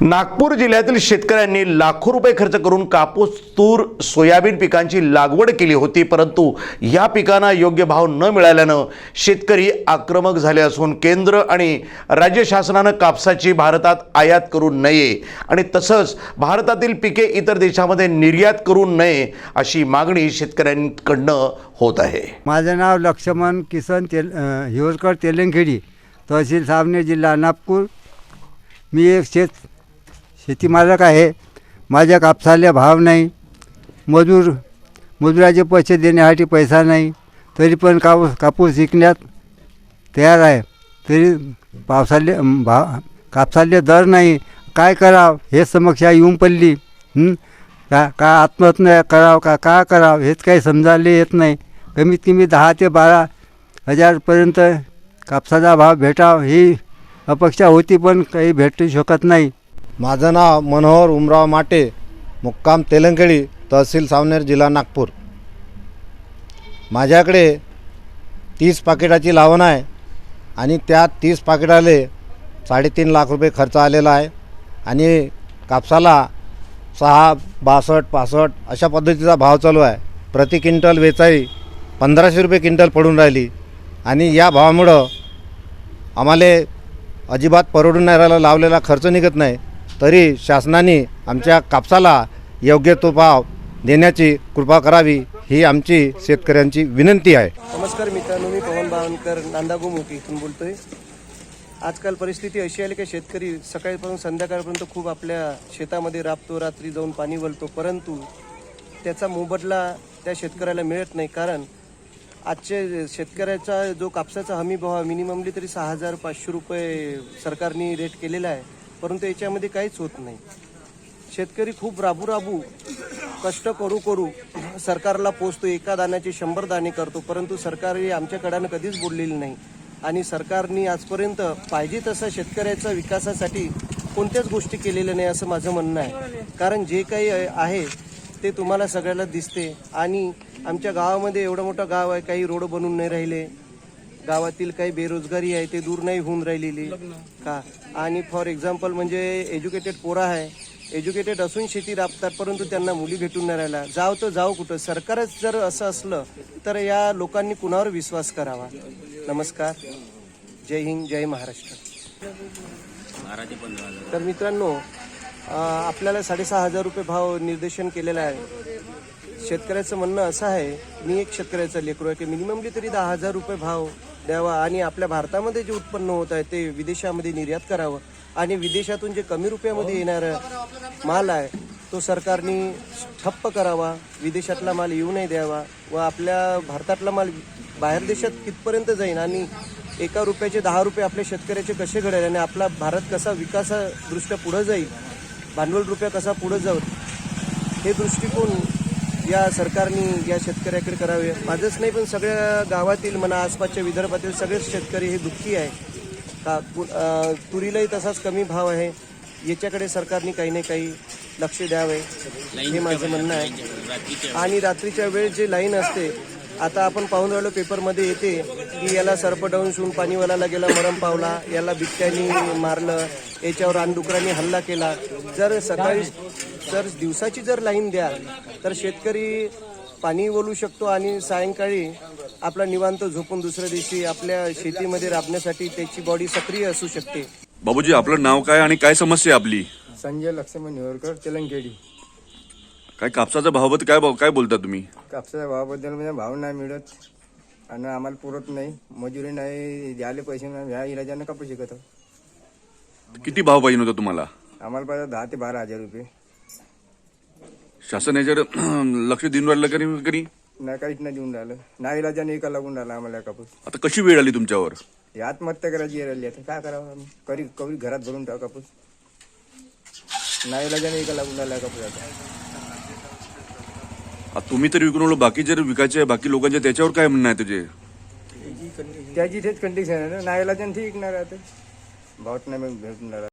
नागपूर जिल्ह्यातील शेतकऱ्यांनी लाखो रुपये खर्च करून कापूस तूर सोयाबीन पिकांची लागवड केली होती परंतु या पिकांना योग्य भाव न मिळाल्यानं शेतकरी आक्रमक झाले असून केंद्र आणि राज्य शासनानं कापसाची भारतात आयात करू नये आणि तसंच भारतातील पिके इतर देशामध्ये निर्यात करू नये अशी मागणी शेतकऱ्यांकडनं होत आहे. माझं नाव लक्ष्मण किसन तेल हिवरकर तेलंगखेडी तहसील सावने जिल्हा नागपूर. मी एक शेत शेती मालक आहे. माझ्या कापसाला भाव नाही. मजूर मजुराचे पैसे देण्यासाठी पैसा नाही. तरी पण कापूस कापूस विकण्यात तयार आहे. तरी पावसाले भा भाव कापसाले दर नाही. काय करावं? हे समस्या येऊन पडली. का का आत्महत्या करावं? का का करावं? हेच काही समजायला येत नाही. कमीत कमी दहा ते बारा हजारपर्यंत कापसाचा भाव भेटावा ही अपेक्षा होती पण काही भेटू शकत नाही. माझं नाव मनोहर उमराव माटे मुक्काम तेलंगेळी तहसील सावनेर जिल्हा नागपूर. माझ्याकडे तीस पाकिटाची लावण आहे आणि त्या तीस पाकिटाले साडेतीन लाख रुपये खर्च आलेला आहे आणि कापसाला सहा बासष्ट पासष्ट अशा पद्धतीचा भाव चालू आहे. प्रति क्विंटल वेचाई पंधराशे रुपये क्विंटल पडून राहिली आणि या भावामुळं आम्हाला अजिबात परवडून नाही राहिला लावलेला खर्च निघत नाही. तरी शासनाने आमच्या कापसाला योग्य तो भाव देण्याची कृपा करावी ही आमची शेतकऱ्यांची विनंती आहे. नमस्कार मित्रांनो मी पवन बावनकर नांदागोमुख इथून बोलतोय. आजकाल परिस्थिती अशी आली की शेतकरी सकाळीपासून संध्याकाळपर्यंत खूप आपल्या शेतामध्ये राबतो रात्री जाऊन पाणी वळतो परंतु त्याचा मोबदला त्या शेतकऱ्याला मिळत नाही. कारण आजचे शेतकऱ्याचा जो कापसाचा हमी भाव मिनिममली तरी सहा हजार पाचशे रुपये सरकारने रेट केलेला आहे. परंतु याच्यामध्ये काहीच होत नाही. शेतकरी खूप राबू राबू कष्ट करू करू सरकारला पोचतो. एका दाण्याचे शंभर दाणे करतो. परंतु सरकार हे आमच्याकडनं कधीच बोललेली नाही. आणि सरकारने आजपर्यंत पाहिजे तसं शेतकऱ्याच्या विकासासाठी कोणत्याच गोष्टी केलेल्या नाही असं माझं म्हणणं आहे. कारण जे काही आहे ते तुम्हाला सगळ्याला दिसते. आणि आमच्या गावामध्ये एवढं मोठं गाव आहे काही रोड बनून नाही राहिले. गावातील काही बेरोजगारी आहे ते दूर नाही होऊन राहिलेली. का? आणि फॉर एक्झाम्पल म्हणजे एज्युकेटेड पोरा आहे एज्युकेटेड असून शेती राबतात परंतु त्यांना मुली भेटून नाही राहिला जाव तर जाव कुठं. सरकारच जर असं असलं तर या लोकांनी कुणावर विश्वास करावा? नमस्कार. जय हिंद जय महाराष्ट्र. तर मित्रांनो आपल्याला साडेसहा हजार रुपये भाव निर्देशन केलेला आहे. शेतकऱ्याचं म्हणणं असं आहे मी एक शेतकऱ्याचा लेकरू आहे की मिनिममली तरी दहा हजार रुपये भाव द्यावा आणि आपल्या भारतामध्ये जे उत्पन्न होत आहे ते विदेशामध्ये निर्यात करावं आणि विदेशातून जे कमी रुपयामध्ये येणारं माल आहे तो सरकारने ठप्प करावा विदेशातला माल येऊ नाही द्यावा व आपल्या भारतातला माल बाहेर देशात कितपर्यंत जाईल आणि एका रुपयाचे दहा रुपये आपल्या शेतकऱ्याचे कसे घडेल आणि आपला भारत कसा विकासादृष्ट्या पुढं जाईल भांडवल रुपया कसा पुढं जाऊ हे दृष्टिकोन या सरकारने या शेतकऱ्याकडे करावे. माझंच नाही पण सगळ्या गावातील म्हणा आसपासच्या विदर्भातील सगळेच शेतकरी हे दुःखी आहे. का तुरीलाही तसाच कमी भाव आहे. याच्याकडे सरकारने काही ना काही लक्ष द्यावे. हे माझं म्हणणं आहे. आणि रात्रीच्या वेळ जे लाईन असते आता आपण पाहून राहिलो पेपरमध्ये येते की याला सर्पडाऊन शिवून पाणीवाल्याला गेला मरम पावला याला बिबट्यानी मारलं याच्यावर रानडुकरांनी हल्ला केला. जर सकाळी जर दिवसाची जर लाईन द्या तर शेतकरी पाणी बोलू शकतो आणि सायंकाळी आपला निवांत झोपून दुसऱ्या दिवशी आपल्या शेतीमध्ये राबण्यासाठी त्याची बॉडी सक्रिय असू शकते. बाबूजी आपलं नाव काय आणि काय समस्या आहे आपली? संजय लक्ष्मण निवरकर तेलंगेडी. काय कापसाचा भावाबद्दल काय भाव- काय बोलता तुम्ही? कापसाच्या भावाबद्दल म्हणजे भाव नाही मिळत आणि आम्हाला पुरत नाही. मजुरी नाही द्यायला पैसे नाही ह्या इलाजानं कापूस शिकत आहोत. किती भाव पाहिजे होता तुम्हाला? आम्हाला पाहिजे दहा ते बारा हजार रुपये. शासन याच्यावर लक्ष देऊन राहिलं करी करी नाही काहीच नाही देऊन राहिलं. नाही इलाजाने एका लागून राहिला आम्हाला कापूस आता कशी वेळ आली तुमच्यावर? ही आत्महत्या करायची राहिली आता. काय करावं? आम्ही करी कवी घरात भरून ठेवा कापूस नाही इलाजाने एका लागून राहिला कापूस आता. आता तुम्ही तर विकून बाकी जर विकायचे बाकी लोकांचे त्याच्यावर काय म्हणणं आहे तुझे? त्याची तेच कंडिशन आहे ना. नाही इलाजाने ठीक नाही राहते भावत नाही मग भेटून राहिला